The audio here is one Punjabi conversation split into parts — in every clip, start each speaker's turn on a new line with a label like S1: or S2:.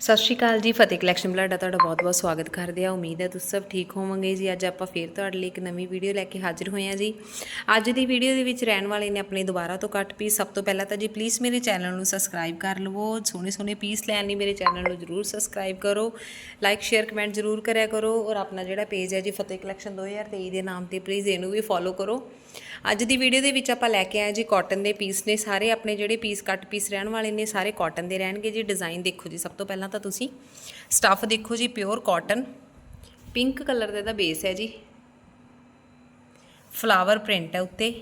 S1: ਸਤਿ ਸ਼੍ਰੀ ਅਕਾਲ ਜੀ, ਫਤਿਹ ਕਲੈਕਸ਼ਨ ਬਲਾਡਾ ਤੁਹਾਡਾ ਬਹੁਤ-ਬਹੁਤ ਸਵਾਗਤ ਕਰਦੇ ਆ ਉਮੀਦ ਹੈ ਤੁਸੀਂ ਸਭ ਠੀਕ ਹੋਵੋਗੇ ਜੀ। ਅੱਜ ਆਪਾਂ ਫੇਰ ਤੁਹਾਡੇ ਲਈ ਇੱਕ ਨਵੀਂ ਵੀਡੀਓ ਲੈ ਕੇ ਹਾਜ਼ਰ ਹੋਏ ਹਾਂ ਜੀ। ਅੱਜ ਦੀ ਵੀਡੀਓ ਦੇ ਵਿੱਚ ਰਹਿਣ ਵਾਲੇ ਨੇ ਆਪਣੇ ਦੁਬਾਰਾ ਤੋਂ ਕੱਟ ਪੀਸ ਸਭ ਤੋਂ ਪਹਿਲਾਂ ਤਾਂ ਜੀ ਪਲੀਜ਼ ਮੇਰੇ ਚੈਨਲ ਨੂੰ ਸਬਸਕ੍ਰਾਈਬ ਕਰ ਲਵੋ। ਸੋਹਣੇ ਸੋਹਣੇ ਪੀਸ ਲੈਣ ਲਈ ਮੇਰੇ ਚੈਨਲ ਨੂੰ ਜਰੂਰ ਸਬਸਕ੍ਰਾਈਬ ਕਰੋ। ਲਾਈਕ ਸ਼ੇਅਰ ਕਮੈਂਟ ਜਰੂਰ ਕਰਿਆ ਕਰੋ। ਔਰ ਆਪਣਾ ਜਿਹੜਾ ਪੇਜ ਹੈ ਜੀ, ਫਤਿਹ ਕਲੈਕਸ਼ਨ 2023 ਦੇ ਨਾਮ ਤੇ ਪਲੀਜ਼ ਇਹਨੂੰ ਵੀ ਫੋਲੋ ਕਰੋ। ਅੱਜ ਦੀ ਵੀਡੀਓ ਦੇ ਵਿੱਚ ਆਪਾਂ ਲੈ ਕੇ ਆਏ ਜੀ ਕਾਟਨ ਦੇ ਪੀਸ ਨੇ। ਸਾਰੇ ਆਪਣੇ ਜਿਹੜੇ ਪੀਸ ਕੱਟ ਪੀਸ ਰਹਿਣ ਵਾਲੇ ਨੇ, ਸਾਰੇ ਕਾਟਨ ਦੇ ਰਹਿਣਗੇ ਜੀ। ਡਿਜ਼ਾਈਨ ਦੇਖੋ ਜੀ, ਸਭ ਤੋਂ ਪਹਿਲਾਂ ਤਾਂ ਤੁਸੀਂ ਸਟੱਫ ਦੇਖੋ ਜੀ ਪਿਓਰ ਕਾਟਨ ਪਿੰਕ ਕਲਰ ਦਾ ਇਹਦਾ ਬੇਸ ਹੈ ਜੀ। ਫਲਾਵਰ ਪ੍ਰਿੰਟ ਹੈ ਉੱਤੇ।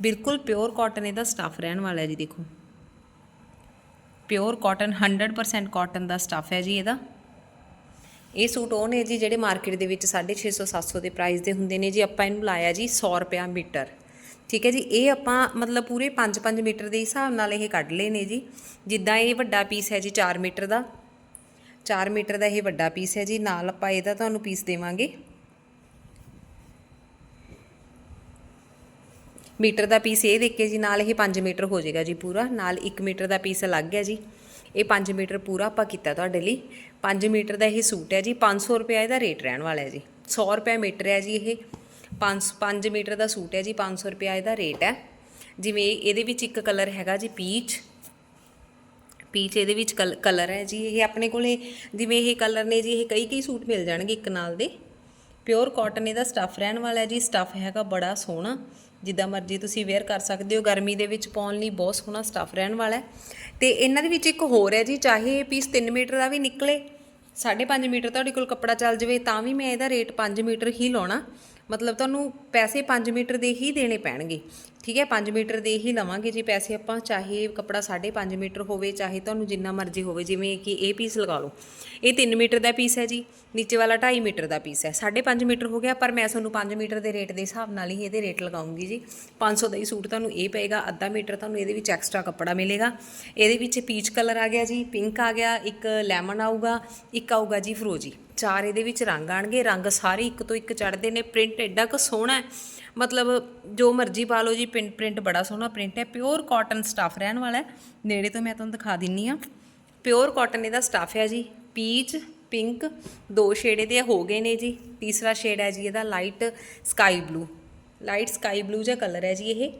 S1: ਬਿਲਕੁਲ ਪਿਓਰ ਕਾਟਨ ਇਹਦਾ ਸਟੱਫ ਰਹਿਣ ਵਾਲਾ ਹੈ ਜੀ, ਦੇਖੋ। ਪਿਓਰ ਕਾਟਨ 100% ਕਾਟਨ ਦਾ ਸਟੱਫ ਹੈ ਜੀ ਇਹਦਾ। ਇਹ ਸੂਟ ਉਹ ਨੇ ਜੀ, ਜਿਹੜੇ ਮਾਰਕੀਟ ਦੇ ਵਿੱਚ 650 700 ਦੇ ਪ੍ਰਾਈਸ ਦੇ ਹੁੰਦੇ ਨੇ ਜੀ। ਆਪਾਂ ਇਹਨੂੰ ਲਾਇਆ ਜੀ 100 ਰੁਪਿਆ ਮੀਟਰ। ਠੀਕ ਹੈ ਜੀ, ਇਹ ਆਪਾਂ ਮਤਲਬ ਪੂਰੇ 5-5 ਮੀਟਰ ਦੇ ਹਿਸਾਬ ਨਾਲ ਇਹ ਕੱਢ ਲਏ ਨੇ ਜੀ। ਜਿੱਦਾਂ ਇਹ ਵੱਡਾ ਪੀਸ ਹੈ ਜੀ 4 ਮੀਟਰ ਦਾ। 4 ਮੀਟਰ ਦਾ ਇਹ ਵੱਡਾ ਪੀਸ ਹੈ ਜੀ, ਨਾਲ ਆਪਾਂ ਇਹਦਾ ਤੁਹਾਨੂੰ ਪੀਸ ਦੇਵਾਂਗੇ। ਮੀਟਰ ਦਾ ਪੀਸ ਇਹ ਦੇਖ ਕੇ ਜੀ, ਨਾਲ ਇਹ 5 ਮੀਟਰ ਹੋ ਜਾਏਗਾ ਜੀ ਪੂਰਾ, ਨਾਲ 1 ਮੀਟਰ ਦਾ ਪੀਸ ਅਲੱਗ ਹੈ ਜੀ। ਇਹ 5 ਮੀਟਰ ਪੂਰਾ ਆਪਾਂ ਕੀਤਾ ਤੁਹਾਡੇ ਲਈ। 5 ਮੀਟਰ ਦਾ ਇਹ ਸੂਟ ਹੈ ਜੀ 500 ਰੁਪਏ ਇਹਦਾ ਰੇਟ ਰਹਿਣ ਵਾਲਾ ਹੈ ਜੀ। 100 ਰੁਪਏ ਮੀਟਰ ਹੈ ਜੀ ਇਹ। 5 5 ਮੀਟਰ ਦਾ ਸੂਟ ਹੈ ਜੀ 500 ਰੁਪਏ ਇਹਦਾ ਰੇਟ ਹੈ। ਜਿਵੇਂ ਇਹਦੇ ਵਿੱਚ ਇੱਕ ਕਲਰ ਹੈਗਾ ਜੀ, ਪੀਚ। ਪੀਚ ਇਹਦੇ ਵਿੱਚ ਕਲਰ ਹੈ ਜੀ, ਇਹ ਆਪਣੇ ਕੋਲੇ ਜਿਵੇਂ ਇਹ ਕਲਰ ਨੇ ਜੀ, ਇਹ ਕਈ ਕਈ ਸੂਟ ਮਿਲ ਜਾਣਗੇ ਇੱਕ ਨਾਲ ਦੇ। ਪਿਓਰ ਕਾਟਨ ਇਹਦਾ ਸਟੱਫ ਰਹਿਣ ਵਾਲਾ ਹੈ ਜੀ, ਸਟੱਫ ਹੈਗਾ ਬੜਾ ਸੋਹਣਾ, ਜਿੱਦਾਂ ਮਰਜ਼ੀ ਤੁਸੀਂ ਵੇਅਰ ਕਰ ਸਕਦੇ ਹੋ, ਗਰਮੀ ਦੇ ਵਿੱਚ ਪਾਉਣ ਲਈ ਬਹੁਤ ਸੋਹਣਾ ਸਟੱਫ ਰਹਿਣ ਵਾਲਾ ਹੈ। ਤੇ ਇਹਨਾਂ ਦੇ ਵਿੱਚ ਇੱਕ ਹੋਰ ਹੈ ਜੀ, ਚਾਹੇ ਇਹ ਪੀਸ 3 ਮੀਟਰ ਦਾ ਵੀ ਨਿਕਲੇ 5.5 ਮੀਟਰ ਤੁਹਾਡੇ ਕੋਲ ਕੱਪੜਾ ਚੱਲ ਜਾਵੇ, ਤਾਂ ਵੀ ਮੈਂ ਇਹਦਾ ਰੇਟ 5 ਮੀਟਰ ਹੀ ਲਾਉਣਾ। ਮਤਲਬ ਤੁਹਾਨੂੰ ਪੈਸੇ 5 ਮੀਟਰ ਦੇ ਹੀ ਦੇਣੇ ਪੈਣਗੇ। ਠੀਕ ਹੈ 5 ਮੀਟਰ ਦੇ ਹੀ ਲਵਾਂਗੇ ਜੀ ਪੈਸੇ ਆਪਾਂ, ਚਾਹੇ ਕੱਪੜਾ 5.5 ਮੀਟਰ ਹੋਵੇ, ਚਾਹੇ ਤੁਹਾਨੂੰ ਜਿੰਨਾ ਮਰਜ਼ੀ ਹੋਵੇ, ਜਿਵੇਂ ਕਿ ਇਹ ਪੀਸ ਲਗਾ ਲਓ। ਇਹ 3 ਮੀਟਰ ਦਾ ਪੀਸ ਹੈ ਜੀ, ਨੀਚੇ ਵਾਲਾ 2.5 ਮੀਟਰ ਦਾ ਪੀਸ ਹੈ। 5.5 ਮੀਟਰ ਹੋ ਗਿਆ, ਪਰ ਮੈਂ ਤੁਹਾਨੂੰ 5 ਮੀਟਰ ਦੇ ਰੇਟ ਦੇ ਹਿਸਾਬ ਨਾਲ ਹੀ ਇਹਦੇ ਰੇਟ ਲਗਾਉਂਗੀ ਜੀ। 500 ਦਾ ਹੀ ਸੂਟ ਤੁਹਾਨੂੰ ਇਹ ਪਏਗਾ, ਅੱਧਾ ਮੀਟਰ ਤੁਹਾਨੂੰ ਇਹਦੇ ਵਿੱਚ ਐਕਸਟਰਾ ਕੱਪੜਾ ਮਿਲੇਗਾ। ਇਹਦੇ ਵਿੱਚ ਪੀਚ ਕਲਰ ਆ ਗਿਆ ਜੀ ਪਿੰਕ ਆ ਗਿਆ, ਇੱਕ ਲੈਮਨ ਆਊਗਾ, ਇੱਕ ਆਊਗਾ ਜੀ ਫਰੋਜੀ ਚਾਰ ਇਹਦੇ ਵਿੱਚ ਰੰਗ ਆਣਗੇ, ਰੰਗ ਸਾਰੇ ਇੱਕ ਤੋਂ ਇੱਕ ਚੜਦੇ ਨੇ ਪ੍ਰਿੰਟ ਐਡਾ ਕੁ ਸੋਹਣਾ ਹੈ। ਮਤਲਬ ਜੋ ਮਰਜ਼ੀ ਪਾ ਲਓ ਜੀ ਪ੍ਰਿੰਟ ਪ੍ਰਿੰਟ ਬੜਾ ਸੋਹਣਾ ਪ੍ਰਿੰਟ ਹੈ। ਪਿਓਰ ਕਾਟਨ ਸਟੱਫ ਰਹਿਣ ਵਾਲਾ ਹੈ। ਨੇੜੇ ਤੋਂ ਮੈਂ ਤੁਹਾਨੂੰ ਦਿਖਾ ਦਿੰਨੀ ਆ ਪਿਓਰ ਕਾਟਨ ਇਹਦਾ ਸਟੱਫ ਹੈ ਜੀ। ਪੀਚ ਪਿੰਕ ਦੋ ਸ਼ੇਡ ਇਹਦੇ ਹੋ ਗਏ ਨੇ ਜੀ। ਤੀਸਰਾ ਸ਼ੇਡ ਹੈ ਜੀ ਇਹਦਾ light sky blue light sky blue ਜਿਹਾ ਕਲਰ ਹੈ ਜੀ ਇਹ।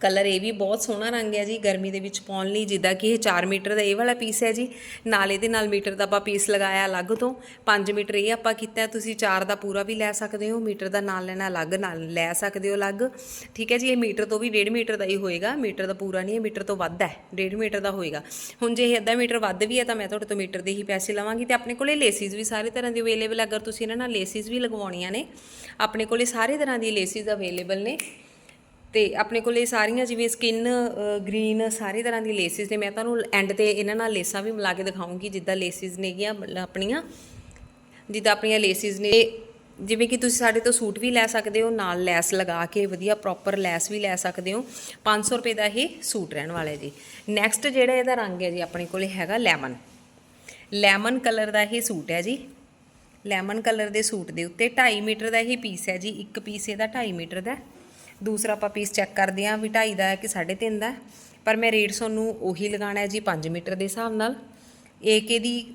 S1: ਕਲਰ ਇਹ ਵੀ ਬਹੁਤ ਸੋਹਣਾ ਰੰਗ ਹੈ ਜੀ, ਗਰਮੀ ਦੇ ਵਿੱਚ ਪਾਉਣ ਲਈ, ਜਿੱਦਾਂ ਕਿ ਇਹ 4 ਮੀਟਰ ਦਾ ਇਹ ਵਾਲਾ ਪੀਸ ਹੈ ਜੀ। ਨਾਲ ਇਹਦੇ ਨਾਲ ਮੀਟਰ ਦਾ ਆਪਾਂ ਪੀਸ ਲਗਾਇਆ ਅਲੱਗ ਤੋਂ। 5 ਮੀਟਰ ਇਹ ਆਪਾਂ ਕੀਤਾ, ਤੁਸੀਂ 4 ਦਾ ਪੂਰਾ ਵੀ ਲੈ ਸਕਦੇ ਹੋ, ਮੀਟਰ ਦਾ ਨਾਲ ਲੈਣਾ ਅਲੱਗ, ਨਾਲ ਲੈ ਸਕਦੇ ਹੋ ਅਲੱਗ। ਠੀਕ ਹੈ ਜੀ, ਇਹ ਮੀਟਰ ਤੋਂ ਵੀ 1.5 ਮੀਟਰ ਦਾ ਹੀ ਹੋਏਗਾ, ਮੀਟਰ ਦਾ ਪੂਰਾ ਨਹੀਂ ਹੈ ਮੀਟਰ ਤੋਂ ਵੱਧ ਹੈ 1.5 ਮੀਟਰ ਦਾ ਹੋਏਗਾ। ਹੁਣ ਜੇ ਇਹ ਅੱਧਾ ਮੀਟਰ ਵੱਧ ਵੀ ਹੈ, ਤਾਂ ਮੈਂ ਤੁਹਾਡੇ ਤੋਂ ਮੀਟਰ ਦੇ ਹੀ ਪੈਸੇ ਲਵਾਂਗੀ ਤੇ ਆਪਣੇ ਕੋਲੇ ਲੇਸਿਸ ਵੀ ਸਾਰੇ ਤਰ੍ਹਾਂ ਦੀ ਅਵੇਲੇਬਲ ਅਗਰ ਤੁਸੀਂ ਇਹਨਾਂ ਨਾਲ ਲੇਸਿਸ ਵੀ ਲਗਵਾਉਣੀਆਂ ਨੇ, ਆਪਣੇ ਕੋਲੇ ਸਾਰੇ ਤਰ੍ਹਾਂ ਦੀ ਲੇਸਿਸ ਅਵੇਲੇਬਲ ਨੇ। ਤੇ ਆਪਣੇ ਕੋਲੇ ਸਾਰੀਆਂ ਜਿਵੇਂ ਸਕਿਨ ਗ੍ਰੀਨ ਸਾਰੀ ਤਰ੍ਹਾਂ ਦੀ ਲੇਸਿਸ ਨੇ। ਮੈਂ ਤੁਹਾਨੂੰ ਐਂਡ ਤੇ ਇਹਨਾਂ ਨਾਲ ਲੇਸਾਂ ਵੀ ਮਿਲਾ ਕੇ ਦਿਖਾਉਂਗੀ, ਜਿੱਦਾਂ ਲੇਸਿਸ ਨੇਗੀਆਂ ਮਤਲਬ ਆਪਣੀਆਂ। ਜਿੱਦਾਂ ਆਪਣੀਆਂ ਲੇਸਿਸ ਨੇ। ਜਿਵੇਂ ਕਿ ਤੁਸੀਂ ਸਾਡੇ ਤੋਂ ਸੂਟ ਵੀ ਲੈ ਸਕਦੇ ਹੋ, ਨਾਲ ਲੈਸ ਲਗਾ ਕੇ ਵਧੀਆ ਪ੍ਰੋਪਰ ਲੈਸ ਵੀ ਲੈ ਸਕਦੇ ਹੋ। 500 ਰੁਪਏ ਦਾ ਇਹ ਸੂਟ ਰਹਿਣ ਵਾਲਾ ਜੀ। ਨੈਕਸਟ ਜਿਹੜਾ ਇਹਦਾ ਰੰਗ ਹੈ ਜੀ, ਆਪਣੇ ਕੋਲੇ ਹੈਗਾ ਲੈਮਨ ਲੈਮਨ ਕਲਰ ਦਾ ਇਹ ਸੂਟ ਹੈ ਜੀ। ਲੈਮਨ ਕਲਰ ਦੇ ਸੂਟ ਦੇ ਉੱਤੇ 2.5 ਮੀਟਰ ਦਾ ਇਹ ਪੀਸ ਹੈ ਜੀ। ਇੱਕ ਪੀਸ ਇਹਦਾ 2.5 ਮੀਟਰ ਦਾ। ਦੂਸਰਾ ਆਪਾਂ ਪੀਸ ਚੈੱਕ ਕਰਦੇ ਹਾਂ ਵੀ 2.5 ਦਾ ਹੈ ਕਿ 3.5 ਦਾ ਪਰ ਮੈਂ ਰੇਟ ਤੁਹਾਨੂੰ ਉਹੀ ਲਗਾਉਣਾ ਹੈ ਜੀ 5 ਮੀਟਰ ਦੇ ਹਿਸਾਬ ਨਾਲ। ਏਕੇ ਦੀ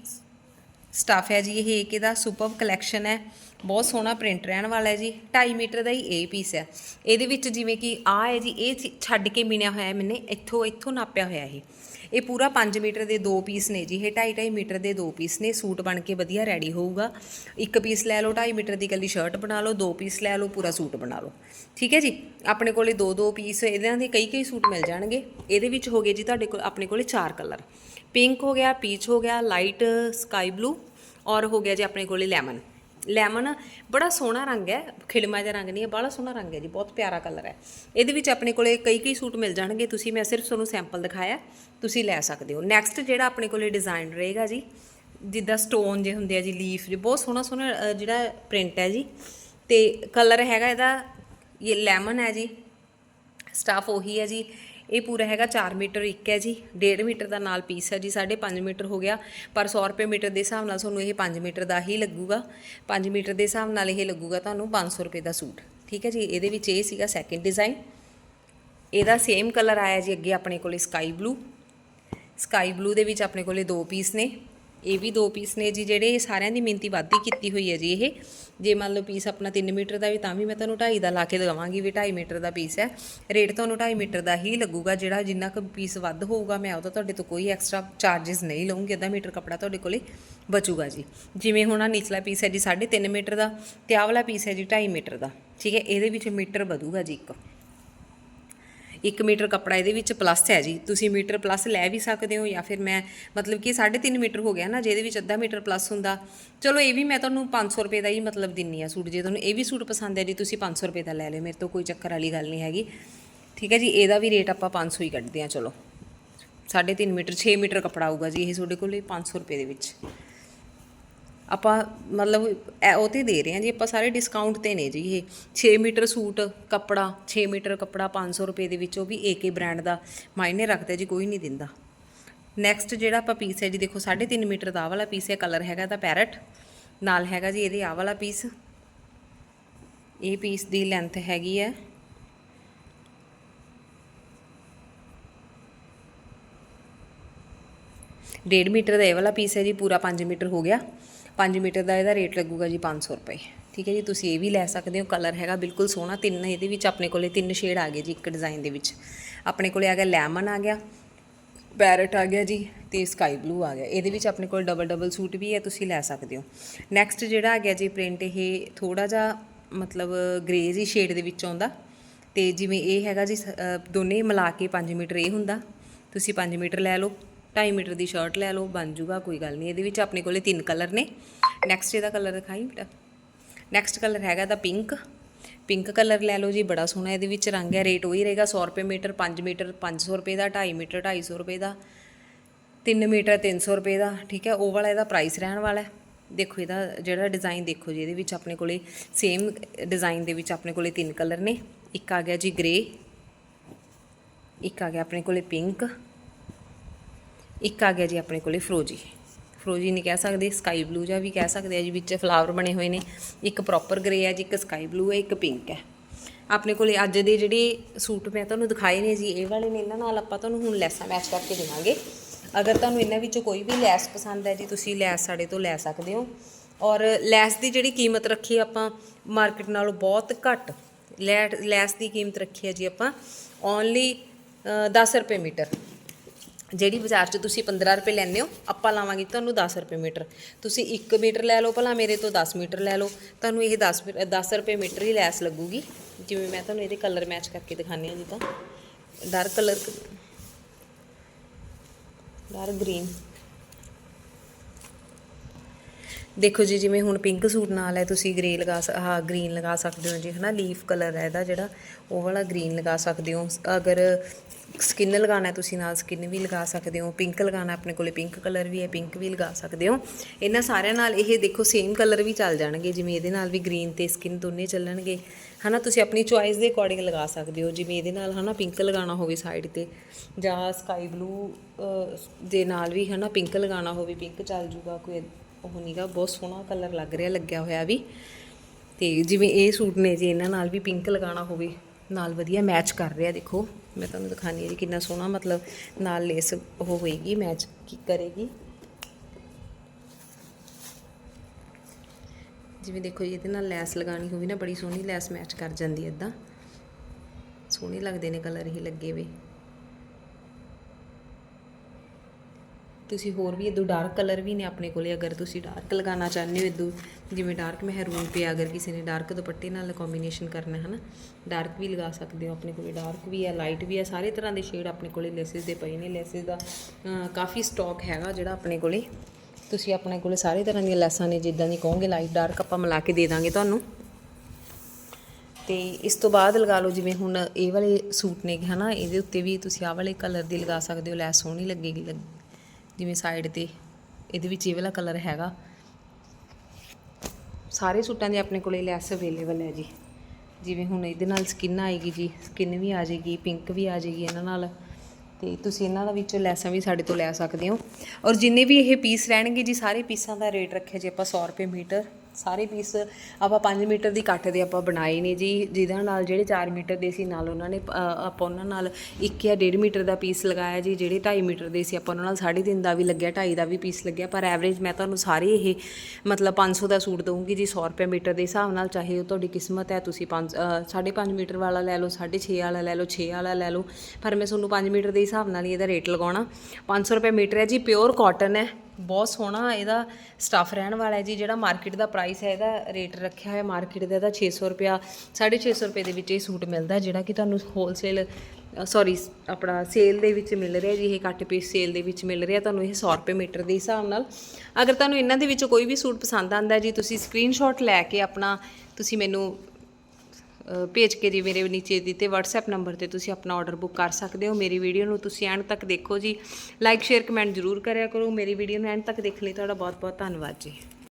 S1: ਸਟਾਫ ਹੈ ਜੀ, ਇਹ ਏਕੇ ਦਾ ਸੁਪਰਬ ਕਲੈਕਸ਼ਨ ਹੈ। ਬਹੁਤ ਸੋਹਣਾ ਪ੍ਰਿੰਟ ਰਹਿਣ ਵਾਲਾ ਹੈ ਜੀ। 2.5 ਮੀਟਰ ਦਾ ਹੀ ਇਹ ਪੀਸ ਹੈ। ਇਹਦੇ ਵਿੱਚ ਜਿਵੇਂ ਕਿ ਆ ਹੈ ਜੀ, ਇਹ ਛੱਡ ਕੇ ਮਿਣਿਆ ਹੋਇਆ ਮੈਨੇ, ਇੱਥੋਂ ਇੱਥੋਂ ਨਾਪਿਆ ਹੋਇਆ ਇਹ। ਇਹ ਪੂਰਾ 5 ਮੀਟਰ ਦੇ ਦੋ ਪੀਸ ਨੇ ਜੀ, ਇਹ 2.5 ਮੀਟਰ ਦੇ ਦੋ ਪੀਸ ਨੇ, ਸੂਟ ਬਣ ਕੇ ਵਧੀਆ ਰੈਡੀ ਹੋਊਗਾ। ਇੱਕ ਪੀਸ ਲੈ ਲਓ 2.5 ਮੀਟਰ ਦੀ ਇਕੱਲੀ ਸ਼ਰਟ ਬਣਾ ਲਓ, ਦੋ ਪੀਸ ਲੈ ਲਓ, ਪੂਰਾ ਸੂਟ ਬਣਾ ਲਓ। ਠੀਕ ਹੈ ਜੀ? ਆਪਣੇ ਕੋਲੇ ਦੋ ਦੋ ਪੀਸ ਇਹਨਾਂ ਦੇ ਕਈ ਕਈ ਸੂਟ ਮਿਲ ਜਾਣਗੇ। ਇਹਦੇ ਵਿੱਚ ਹੋ ਗਏ ਜੀ ਤੁਹਾਡੇ ਕੋਲ, ਆਪਣੇ ਕੋਲੇ ਚਾਰ ਕਲਰ ਪਿੰਕ ਹੋ ਗਿਆ ਪੀਚ ਹੋ ਗਿਆ ਲਾਈਟ ਸਕਾਈ ਬਲੂ ਔਰ ਹੋ ਗਿਆ ਜੀ ਆਪਣੇ ਕੋਲੇ ਲੈਮਨ ਲੈਮਨ ਬੜਾ ਸੋਹਣਾ ਰੰਗ ਹੈ, ਖਿਲਮਾ ਜਿਹਾ ਰੰਗ ਨਹੀਂ ਹੈ ਬੜਾ ਸੋਹਣਾ ਰੰਗ ਹੈ ਜੀ, ਬਹੁਤ ਪਿਆਰਾ ਕਲਰ ਹੈ। ਇਹਦੇ ਵਿੱਚ ਆਪਣੇ ਕੋਲੇ ਕਈ ਕਈ ਸੂਟ ਮਿਲ ਜਾਣਗੇ, ਤੁਸੀਂ ਮੈਂ ਸਿਰਫ ਤੁਹਾਨੂੰ ਸੈਂਪਲ ਦਿਖਾਇਆ, ਤੁਸੀਂ ਲੈ ਸਕਦੇ ਹੋ। ਨੈਕਸਟ ਜਿਹੜਾ ਆਪਣੇ ਕੋਲੇ ਡਿਜ਼ਾਈਨ ਰਹੇਗਾ ਜੀ, ਜਿੱਦਾਂ ਸਟੋਨ ਜੇ ਹੁੰਦੇ ਆ ਜੀ ਲੀਫ ਜੇ ਬਹੁਤ ਸੋਹਣਾ ਸੋਹਣਾ ਜਿਹੜਾ ਪ੍ਰਿੰਟ ਹੈ ਜੀ। ਤੇ ਕਲਰ ਹੈਗਾ ਇਹਦਾ, ਇਹ ਲੈਮਨ ਹੈ ਜੀ ਸਟਾਫ ਉਹੀ ਹੈ ਜੀ ਇਹ ਪੂਰਾ ਹੈਗਾ 4 ਮੀਟਰ ਇੱਕ ਹੈ ਜੀ 1.5 ਮੀਟਰ ਦਾ ਨਾਲ ਪੀਸ ਹੈ ਜੀ 5.5 ਮੀਟਰ ਹੋ ਗਿਆ। ਪਰ 100 ਰੁਪਏ ਮੀਟਰ ਦੇ ਹਿਸਾਬ ਨਾਲ ਤੁਹਾਨੂੰ ਇਹ 5 ਮੀਟਰ ਦਾ ਹੀ ਲੱਗੂਗਾ। 5 ਮੀਟਰ ਦੇ ਹਿਸਾਬ ਨਾਲ ਇਹ ਲੱਗੂਗਾ ਤੁਹਾਨੂੰ 500 ਰੁਪਏ ਦਾ ਸੂਟ। ਠੀਕ ਹੈ ਜੀ, ਇਹਦੇ ਵਿੱਚ ਇਹ ਸੀਗਾ ਸੈਕਿੰਡ ਡਿਜ਼ਾਈਨ ਇਹਦਾ ਸੇਮ ਕਲਰ ਆਇਆ ਜੀ ਅੱਗੇ ਆਪਣੇ ਕੋਲੇ ਸਕਾਈ ਬਲੂ ਸਕਾਈ ਬਲੂ ਦੇ ਵਿੱਚ ਆਪਣੇ ਕੋਲੇ ਦੋ ਪੀਸ ਨੇ। ਇਹ ਵੀ ਦੋ ਪੀਸ ਨੇ ਜੀ, ਜਿਹੜੇ ਸਾਰਿਆਂ ਦੀ ਮਿੰਤੀ ਵਾਧੀ ਕੀਤੀ ਹੋਈ ਹੈ ਜੀ ਇਹ। ਜੇ ਮੰਨ ਲਓ ਪੀਸ ਆਪਣਾ 3 ਮੀਟਰ ਦਾ ਵੀ, ਤਾਂ ਵੀ ਮੈਂ ਤੁਹਾਨੂੰ 2.5 ਦਾ ਲਾ ਕੇ ਦਵਾਂਗੀ ਵੀ 2.5 ਮੀਟਰ ਦਾ ਪੀਸ ਹੈ। ਰੇਟ ਤੁਹਾਨੂੰ 2.5 ਮੀਟਰ ਦਾ ਹੀ ਲੱਗੂਗਾ, ਜਿਹੜਾ ਜਿੰਨਾ ਕੁ ਪੀਸ ਵੱਧ ਹੋਊਗਾ ਮੈਂ ਉਹਦਾ ਤੁਹਾਡੇ ਤੋਂ ਕੋਈ ਐਕਸਟਰਾ ਚਾਰजेस ਨਹੀਂ ਲਵਾਂਗੀ ਅੱਧਾ ਮੀਟਰ ਕੱਪੜਾ ਤੁਹਾਡੇ ਕੋਲੇ ਬਚੂਗਾ ਜੀ। ਜਿਵੇਂ ਹੁਣ ਆ ਨਿਚਲਾ ਪੀਸ ਹੈ ਜੀ 3.5 ਮੀਟਰ ਦਾ ਤੇ ਆਹ ਵਾਲਾ ਪੀਸ ਹੈ ਜੀ 2.5 ਮੀਟਰ ਦਾ। ਠੀਕ ਹੈ, ਇਹਦੇ ਵਿੱਚ ਮੀਟਰ ਵਧੂਗਾ ਜੀ ਇੱਕ। 1 ਮੀਟਰ ਕੱਪੜਾ ਇਹਦੇ ਵਿੱਚ ਪਲੱਸ ਹੈ ਜੀ। ਤੁਸੀਂ ਮੀਟਰ ਪਲੱਸ ਲੈ ਵੀ ਸਕਦੇ ਹੋ ਜਾਂ ਫਿਰ ਮੈਂ ਮਤਲਬ ਕਿ 3.5 ਮੀਟਰ ਹੋ ਗਿਆ ਨਾ, ਜਿਹਦੇ ਵਿੱਚ ਅੱਧਾ ਮੀਟਰ ਪਲੱਸ ਹੁੰਦਾ। ਚਲੋ ਇਹ ਵੀ ਮੈਂ ਤੁਹਾਨੂੰ 500 ਰੁਪਏ ਦਾ ਹੀ ਮਤਲਬ ਦਿੰਨੀ ਆ ਸੂਟ। ਜੇ ਤੁਹਾਨੂੰ ਇਹ ਵੀ ਸੂਟ ਪਸੰਦ ਹੈ ਜੀ, ਤੁਸੀਂ 500 ਰੁਪਏ ਦਾ ਲੈ ਲਿਓ। ਮੇਰੇ ਤੋਂ ਕੋਈ ਚੱਕਰ ਵਾਲੀ ਗੱਲ ਨਹੀਂ ਹੈਗੀ। ਠੀਕ ਹੈ ਜੀ, ਇਹਦਾ ਵੀ ਰੇਟ ਆਪਾਂ 500 ਹੀ ਕੱਢਦੇ ਆ ਚਲੋ। 3.5 ਮੀਟਰ 6 ਮੀਟਰ ਕੱਪੜਾ ਆਊਗਾ ਜੀ ਇਹ ਤੁਹਾਡੇ ਕੋਲੇ 500 ਰੁਪਏ ਦੇ ਵਿੱਚ। ਆਪਾਂ ਮਤਲਬ ਇਹ ਉਹ ਤੇ ਦੇ ਰਹੇ ਹਾਂ ਜੀ, ਆਪਾਂ ਸਾਰੇ ਡਿਸਕਾਊਂਟ ਤੇ ਨੇ ਜੀ ਇਹ। 6 ਮੀਟਰ ਸੂਟ, ਕੱਪੜਾ 6 ਮੀਟਰ ਕੱਪੜਾ 500 ਰੁਪਏ ਦੇ ਵਿੱਚ ਉਹ ਵੀ ਏਕੇ ਬ੍ਰਾਂਡ ਦਾ ਮਾਇਨੇ ਰੱਖਦਾ ਜੀ, ਕੋਈ ਨਹੀਂ ਦਿੰਦਾ। ਨੈਕਸਟ ਜਿਹੜਾ ਆਪਾਂ ਪੀਸ ਹੈ ਜੀ, ਦੇਖੋ 3.5 ਮੀਟਰ ਦਾ ਆਹ ਵਾਲਾ ਪੀਸ ਹੈ ਕਲਰ ਹੈਗਾ ਤਾਂ ਪੈਰਟ ਨਾਲ ਹੈਗਾ ਜੀ ਇਹਦੇ ਆਹ ਵਾਲਾ ਪੀਸ ਇਹ ਪੀਸ ਦੀ ਲੈਂਥ ਹੈਗੀ ਹੈ। ਡੇਢ ਮੀਟਰ ਦਾ ਇਹ ਵਾਲਾ ਪੀਸ ਹੈ ਜੀ, ਪੂਰਾ 5 ਮੀਟਰ ਹੋ ਗਿਆ। 5 ਮੀਟਰ ਦਾ ਇਹਦਾ ਰੇਟ ਲੱਗੂਗਾ ਜੀ 500 ਰੁਪਏ। ਠੀਕ ਹੈ ਜੀ, ਤੁਸੀਂ ਇਹ ਵੀ ਲੈ ਸਕਦੇ ਹੋ ਕਲਰ ਹੈਗਾ ਬਿਲਕੁਲ ਸੋਹਣਾ, ਤਿੰਨ ਇਹਦੇ ਵਿੱਚ ਆਪਣੇ ਕੋਲੇ ਤਿੰਨ ਸ਼ੇਡ ਆ ਗਏ ਜੀ, ਇੱਕ ਡਿਜ਼ਾਈਨ ਦੇ ਵਿੱਚ। ਆਪਣੇ ਕੋਲੇ ਆ ਗਿਆ ਲੈਮਨ ਆ ਗਿਆ ਪੈਰਟ ਆ ਗਿਆ ਜੀ ਤੇ ਸਕਾਈ ਬਲੂ ਆ ਗਿਆ। ਇਹਦੇ ਵਿੱਚ ਆਪਣੇ ਕੋਲ ਡਬਲ ਡਬਲ ਸੂਟ ਵੀ ਹੈ, ਤੁਸੀਂ ਲੈ ਸਕਦੇ ਹੋ। ਨੈਕਸਟ ਜਿਹੜਾ ਆ ਗਿਆ ਜੀ ਪ੍ਰਿੰਟ ਇਹ ਥੋੜਾ ਜਿਹਾ ਮਤਲਬ ਗ੍ਰੇ ਜੀ ਸ਼ੇਡ ਦੇ ਵਿੱਚ ਆਉਂਦਾ ਤੇ ਜਿਵੇਂ ਇਹ ਹੈਗਾ ਜੀ ਸ- ਦੋਨੇ ਮਿਲਾ ਕੇ 5 ਮੀਟਰ ਇਹ ਹੁੰਦਾ। ਤੁਸੀਂ 5 ਮੀਟਰ ਲੈ ਲਓ। 2.5 ਮੀਟਰ ਦੀ ਸ਼ਰਟ ਲੈ ਲਓ, ਬਣ ਜੂਗਾ, ਕੋਈ ਗੱਲ ਨਹੀਂ। ਇਹਦੇ ਵਿੱਚ ਆਪਣੇ ਕੋਲੇ ਤਿੰਨ ਕਲਰ ਨੇ। ਨੈਕਸਟ ਇਹਦਾ ਕਲਰ ਦਿਖਾਈ ਬੇਟਾ। ਨੈਕਸਟ ਕਲਰ ਹੈਗਾ ਦਾ ਪਿੰਕ ਪਿੰਕ ਕਲਰ ਲੈ ਲਓ ਜੀ, ਬੜਾ ਸੋਹਣਾ ਇਹਦੇ ਵਿੱਚ ਰੰਗ ਹੈ। ਰੇਟ ਉਹੀ ਰਹੇਗਾ 100 ਰੁਪਏ ਮੀਟਰ 5 ਮੀਟਰ 500 ਰੁਪਏ ਦਾ 2.5 ਮੀਟਰ 250 ਰੁਪਏ ਦਾ 3 ਮੀਟਰ 300 ਰੁਪਏ ਦਾ, ਠੀਕ ਹੈ? ਉਹ ਵਾਲਾ ਇਹਦਾ ਪ੍ਰਾਈਸ ਰਹਿਣ ਵਾਲਾ ਹੈ। ਦੇਖੋ ਇਹਦਾ ਜਿਹੜਾ ਡਿਜ਼ਾਈਨ ਦੇਖੋ ਜੀ, ਇਹਦੇ ਵਿੱਚ ਆਪਣੇ ਕੋਲੇ ਸੇਮ ਡਿਜ਼ਾਈਨ ਦੇ ਵਿੱਚ ਆਪਣੇ ਕੋਲੇ ਤਿੰਨ ਕਲਰ ਨੇ। ਇੱਕ ਆ ਗਿਆ ਜੀ ਗ੍ਰੇ ਇੱਕ ਆ ਗਿਆ ਆਪਣੇ ਕੋਲੇ ਪਿੰਕ ਇੱਕ ਆ ਗਿਆ ਜੀ ਆਪਣੇ ਕੋਲੇ ਫਰੋਜੀ। ਫਰੋਜੀ ਨਹੀਂ ਕਹਿ ਸਕਦੇ ਸਕਾਈ ਬਲੂ ਜਾਂ ਵੀ ਕਹਿ ਸਕਦੇ ਆ ਜੀ, ਵਿੱਚ ਫਲਾਵਰ ਬਣੇ ਹੋਏ ਨੇ। ਇੱਕ ਪ੍ਰੋਪਰ ਗ੍ਰੇ ਹੈ ਜੀ, ਇੱਕ ਸਕਾਈ ਬਲੂ ਹੈ, ਇੱਕ ਪਿੰਕ ਹੈ। ਆਪਣੇ ਕੋਲੇ ਅੱਜ ਦੇ ਜਿਹੜੇ ਸੂਟ ਮੈਂ ਤੁਹਾਨੂੰ ਦਿਖਾਏ ਨੇ ਜੀ, ਇਹ ਵਾਲੇ ਨੇ, ਇਹਨਾਂ ਨਾਲ ਆਪਾਂ ਤੁਹਾਨੂੰ ਹੁਣ ਲੈਸਾਂ ਮੈਚ ਕਰਕੇ ਦੇਵਾਂਗੇ। ਅਗਰ ਤੁਹਾਨੂੰ ਇਹਨਾਂ ਵਿੱਚੋਂ ਕੋਈ ਵੀ ਲੈਸ ਪਸੰਦ ਹੈ ਜੀ, ਤੁਸੀਂ ਲੈਸ ਸਾਡੇ ਤੋਂ ਲੈ ਸਕਦੇ ਹੋ। ਔਰ ਲੈਸ ਦੀ ਜਿਹੜੀ ਕੀਮਤ ਰੱਖੀ ਆਪਾਂ ਮਾਰਕੀਟ ਨਾਲੋਂ ਬਹੁਤ ਘੱਟ ਲੈਟ ਲੈਸ ਦੀ ਕੀਮਤ ਰੱਖੀ ਹੈ ਜੀ ਆਪਾਂ ਓਨਲੀ 10 ਰੁਪਏ ਮੀਟਰ। ਜਿਹੜੀ ਬਾਜ਼ਾਰ 'ਚ ਤੁਸੀਂ 15 ਰੁਪਏ ਲੈਂਦੇ ਹੋ, ਆਪਾਂ ਲਾਵਾਂਗੇ ਤੁਹਾਨੂੰ 10 ਰੁਪਏ ਮੀਟਰ। ਤੁਸੀਂ 1 ਮੀਟਰ ਲੈ ਲਓ ਭਲਾ, ਮੇਰੇ ਤੋਂ 10 ਮੀਟਰ ਲੈ ਲਓ। ਤੁਹਾਨੂੰ ਇਹ 10 ਮੀ- 10 ਰੁਪਏ ਮੀਟਰ ਹੀ ਲੈਸ ਲੱਗੂਗੀ। ਜਿਵੇਂ ਮੈਂ ਤੁਹਾਨੂੰ ਇਹਦੇ ਕਲਰ ਮੈਚ ਕਰਕੇ ਦਿਖਾਉਂਦੀ ਹਾਂ ਜੀ ਤਾਂ। ਡਾਰਕ ਕਲਰ ਡਾਰਕ ਗ੍ਰੀਨ ਦੇਖੋ ਜੀ, ਜਿਵੇਂ ਹੁਣ ਪਿੰਕ ਸੂਟ ਨਾਲ ਹੈ, ਤੁਸੀਂ ਗ੍ਰੇ ਲਗਾ ਸ- ਆਹ ਗ੍ਰੀਨ ਲਗਾ ਸਕਦੇ ਹੋ ਜੀ, ਹਨਾ? ਲੀਫ ਕਲਰ ਹੈ ਇਹਦਾ ਜਿਹੜਾ, ਉਹ ਵਾਲਾ ਗ੍ਰੀਨ ਲਗਾ ਸਕਦੇ ਹੋ। ਅਗਰ ਸਕਿਨ ਲਗਾਉਣਾ ਤੁਸੀਂ ਨਾਲ ਸਕਿਨ ਵੀ ਲਗਾ ਸਕਦੇ ਹੋ। ਪਿੰਕ ਲਗਾਉਣਾ ਆਪਣੇ ਕੋਲੇ ਪਿੰਕ ਕਲਰ ਵੀ ਹੈ ਪਿੰਕ ਵੀ ਲਗਾ ਸਕਦੇ ਹੋ। ਇਹਨਾਂ ਸਾਰਿਆਂ ਨਾਲ ਇਹ ਦੇਖੋ ਸੇਮ ਕਲਰ ਵੀ ਚੱਲ ਜਾਣਗੇ, ਜਿਵੇਂ ਇਹਦੇ ਨਾਲ ਵੀ ਗ੍ਰੀਨ ਤੇ ਸਕਿਨ ਦੋਨੇ ਚੱਲਣਗੇ, ਹਨਾ? ਤੁਸੀਂ ਆਪਣੀ ਚੁਆਇਸ ਦੇ ਅਕੋਰਡਿੰਗ ਲਗਾ ਸਕਦੇ ਹੋ। ਜਿਵੇਂ ਇਹਦੇ ਨਾਲ, ਹਨਾ ਪਿੰਕ ਲਗਾਉਣਾ ਹੋਵੇ ਸਾਈਡ ਤੇ, ਜਾਂ ਸਕਾਈ ਬਲੂ ਦੇ ਨਾਲ ਵੀ, ਹਨਾ ਪਿੰਕ ਲਗਾਉਣਾ ਹੋਵੇ ਪਿੰਕ ਚੱਲ ਜੂਗਾ, ਕੋਈ ਉਹ ਨੀਗਾ, ਬਹੁਤ ਸੋਹਣਾ ਕਲਰ ਲੱਗ ਰਿਹਾ, ਲੱਗਿਆ ਹੋਇਆ ਵੀ। ਤੇ ਜਿਵੇਂ ਇਹ ਸੂਟ ਨੇ ਜੇ ਇਹਨਾਂ ਨਾਲ ਵੀ ਪਿੰਕ ਲਗਾਉਣਾ ਹੋਵੇ, ਨਾਲ ਵਧੀਆ ਮੈਚ ਕਰ ਰਿਹਾ, ਦੇਖੋ। ਮੈਂ ਤੁਹਾਨੂੰ ਦਿਖਾਣੀ ਹੈ ਜੀ ਕਿੰਨਾ ਸੋਹਣਾ, ਮਤਲਬ ਨਾਲ ਲੇਸ ਉਹ ਹੋਏਗੀ ਮੈਚ ਕੀ ਕਰੇਗੀ। ਜਿਵੇਂ ਦੇਖੋ ਜੀ, ਇਹਦੇ ਨਾਲ ਲੈਸ ਲਗਾਣੀ ਹੋਵੇ ਨਾ, ਬੜੀ ਸੋਹਣੀ ਲੈਸ ਮੈਚ ਕਰ ਜਾਂਦੀ ਹੈ ਇਦਾਂ। ਸੋਹਣੇ ਲੱਗਦੇ ਨੇ ਕਲਰ ਹੀ ਲੱਗੇ ਵੇ ਤੁਸੀਂ ਹੋਰ ਵੀ ਇਦੋਂ ਡਾਰਕ ਕਲਰ ਵੀ ਨੇ ਆਪਣੇ ਕੋਲੇ, ਅਗਰ ਤੁਸੀਂ ਡਾਰਕ ਲਗਾਉਣਾ ਚਾਹੁੰਦੇ ਹੋ ਇਦੋਂ ਜਿਵੇਂ ਡਾਰਕ ਮਹਿਰੂਨ ਪਿਆ ਅਗਰ ਕਿਸੇ ਨੇ ਡਾਰਕ ਦੁਪੱਟੇ ਨਾਲ ਕੰਬੀਨੇਸ਼ਨ ਕਰਨਾ ਹੈ ਨਾ ਡਾਰਕ ਵੀ ਲਗਾ ਸਕਦੇ ਹੋ ਆਪਣੇ ਕੋਲੇ ਡਾਰਕ ਵੀ ਹੈ ਲਾਈਟ ਵੀ ਹੈ, ਸਾਰੇ ਤਰ੍ਹਾਂ ਦੇ ਸ਼ੇਡ ਆਪਣੇ ਕੋਲੇ ਲੈਸਿਸ ਦੇ ਪਏ ਨੇ ਲੈਸਿਸ ਦਾ ਕਾਫੀ ਸਟਾਕ ਹੈਗਾ ਜਿਹੜਾ ਆਪਣੇ ਕੋਲੇ। ਤੁਸੀਂ ਆਪਣੇ ਕੋਲੇ ਸਾਰੇ ਤਰ੍ਹਾਂ ਦੀਆਂ ਲੈਸਾਂ ਨੇ, ਜਿੱਦਾਂ ਦੀ ਕਹੋਗੇ ਲਾਈਟ ਡਾਰਕ ਆਪਾਂ ਮਿਲਾ ਕੇ ਦੇ ਦਾਂਗੇ ਤੁਹਾਨੂੰ। ਤੇ ਇਸ ਤੋਂ ਬਾਅਦ ਲਗਾ ਲਓ, ਜਿਵੇਂ ਹੁਣ ਇਹ ਵਾਲੇ ਸੂਟ ਨੇ ਹਨਾ ਇਹਦੇ ਉੱਤੇ ਵੀ ਤੁਸੀਂ ਆਹ ਵਾਲੇ ਕਲਰ ਦੀ ਲਗਾ ਸਕਦੇ ਹੋ ਲੈਸ ਸੋਹਣੀ ਲੱਗੇਗੀ, ਲੱਗ- ਜਿਵੇਂ ਸਾਈਡ ਤੇ, ਇਹਦੇ ਵਿੱਚ ਇਹ ਵਾਲਾ ਕਲਰ ਹੈਗਾ। ਸਾਰੇ ਸੂਟਾਂ ਦੇ ਆਪਣੇ ਕੋਲੇ ਲੈਸ ਅਵੇਲੇਬਲ ਹੈ ਜੀ। ਜਿਵੇਂ ਹੁਣ ਇਹਦੇ ਨਾਲ ਸਕਿਨ ਆਏਗੀ ਜੀ ਸਕਿਨ ਵੀ ਆ ਜਾਏਗੀ ਪਿੰਕ ਵੀ ਆ ਜਾਏਗੀ ਇਹਨਾਂ ਨਾਲ। ਤੇ ਤੁਸੀਂ ਇਹਨਾਂ ਦਾ ਵਿੱਚੋਂ ਲੈਸਾਂ ਵੀ ਸਾਡੇ ਤੋਂ ਲੈ ਸਕਦੇ ਹੋ। ਔਰ ਜਿੰਨੇ ਵੀ ਇਹ ਪੀਸ ਰਹਿਣਗੇ ਜੀ, ਸਾਰੇ ਪੀਸਾਂ ਦਾ ਰੇਟ ਰੱਖਿਆ ਜੀ ਆਪਾਂ 100 ਰੁਪਏ ਮੀਟਰ ਸਾਰੇ ਪੀਸ ਆਪਾਂ 5 ਮੀਟਰ ਦੀ ਕੱਟ ਦੇ ਆਪਾਂ ਬਣਾਏ ਨੇ ਜੀ, ਜਿਹਦੇ ਨਾਲ ਜਿਹੜੇ 4 ਮੀਟਰ ਦੇ ਸੀ, ਨਾਲ ਉਹਨਾਂ ਨੇ ਆਪਾਂ ਉਹਨਾਂ ਨਾਲ 1 ਜਾਂ 1.5 ਮੀਟਰ ਦਾ ਪੀਸ ਲਗਾਇਆ ਜੀ, ਜਿਹੜੇ 2.5 ਮੀਟਰ ਦੇ ਸੀ, ਆਪਾਂ ਉਹਨਾਂ ਨਾਲ 3.5 ਦਾ ਵੀ ਲੱਗਿਆ 2.5 ਦਾ ਵੀ ਪੀਸ ਲੱਗਿਆ, ਪਰ ਐਵਰੇਜ ਮੈਂ ਤੁਹਾਨੂੰ ਸਾਰੇ ਇਹ, ਮਤਲਬ 500 ਦਾ ਸੂਟ ਦਊਂਗੀ ਜੀ 100 ਰੁਪਏ ਮੀਟਰ ਦੇ ਹਿਸਾਬ ਨਾਲ, ਚਾਹੇ ਉਹ ਤੁਹਾਡੀ ਕਿਸਮਤ ਹੈ, ਤੁਸੀਂ 5 5.5 ਮੀਟਰ ਵਾਲਾ ਲੈ ਲਓ 6.5 ਵਾਲਾ ਲੈ ਲਓ 6 ਵਾਲਾ ਲੈ ਲਓ, ਪਰ ਮੈਂ ਤੁਹਾਨੂੰ 5 ਮੀਟਰ ਦੇ ਹਿਸਾਬ ਨਾਲ ਹੀ ਇਹਦਾ ਰੇਟ ਲਗਾਉਣਾ। 500 ਰੁਪਏ ਮੀਟਰ ਹੈ ਜੀ ਪਿਓਰ ਕਾਟਨ ਹੈ। ਬਹੁਤ ਸੋਹਣਾ ਇਹਦਾ ਸਟਫ ਰਹਿਣ ਵਾਲਾ ਹੈ ਜੀ, ਜਿਹੜਾ ਮਾਰਕੀਟ ਦਾ ਪ੍ਰਾਈਸ ਹੈ, ਇਹਦਾ ਰੇਟ ਰੱਖਿਆ ਹੋਇਆ ਮਾਰਕੀਟ ਦਾ, ਇਹਦਾ 600 ਰੁਪਿਆ 650 ਰੁਪਏ ਦੇ ਵਿੱਚ ਇਹ ਸੂਟ ਮਿਲਦਾ ਜਿਹੜਾ ਕਿ ਤੁਹਾਨੂੰ ਹੋਲਸੇਲ ਸੌਰੀ ਆਪਣਾ ਸੇਲ ਦੇ ਵਿੱਚ ਮਿਲ ਰਿਹਾ ਜੀ, ਇਹ ਕੱਟ ਪੀਸ ਸੇਲ ਦੇ ਵਿੱਚ ਮਿਲ ਰਿਹਾ, ਤੁਹਾਨੂੰ ਇਹ 100 ਰੁਪਏ ਮੀਟਰ ਦੇ ਹਿਸਾਬ ਨਾਲ। ਅਗਰ ਤੁਹਾਨੂੰ ਇਹਨਾਂ ਦੇ ਵਿੱਚੋਂ ਕੋਈ ਵੀ ਸੂਟ ਪਸੰਦ ਆਂਦਾ ਜੀ, ਤੁਸੀਂ ਸਕਰੀਨਸ਼ਾਟ ਲੈ ਕੇ ਆਪਣਾ, ਤੁਸੀਂ ਮੈਨੂੰ ਭੇਜ ਕੇ ਜੀ ਮੇਰੇ ਨੀਚੇ ਦਿੱਤੇ WhatsApp ਨੰਬਰ ਤੇ ਤੁਸੀਂ ਆਪਣਾ ਆਰਡਰ ਬੁੱਕ ਕਰ ਸਕਦੇ ਹੋ। ਮੇਰੀ ਵੀਡੀਓ ਨੂੰ ਤੁਸੀਂ ਐਂਡ ਤੱਕ ਦੇਖੋ ਜੀ। ਲਾਈਕ ਸ਼ੇਅਰ ਕਮੈਂਟ ਜ਼ਰੂਰ ਕਰਿਆ ਕਰੋ। ਮੇਰੀ ਵੀਡੀਓ ਨੂੰ ਐਂਡ ਤੱਕ ਦੇਖਣ ਲਈ ਤੁਹਾਡਾ ਬਹੁਤ ਬਹੁਤ ਧੰਨਵਾਦ ਜੀ।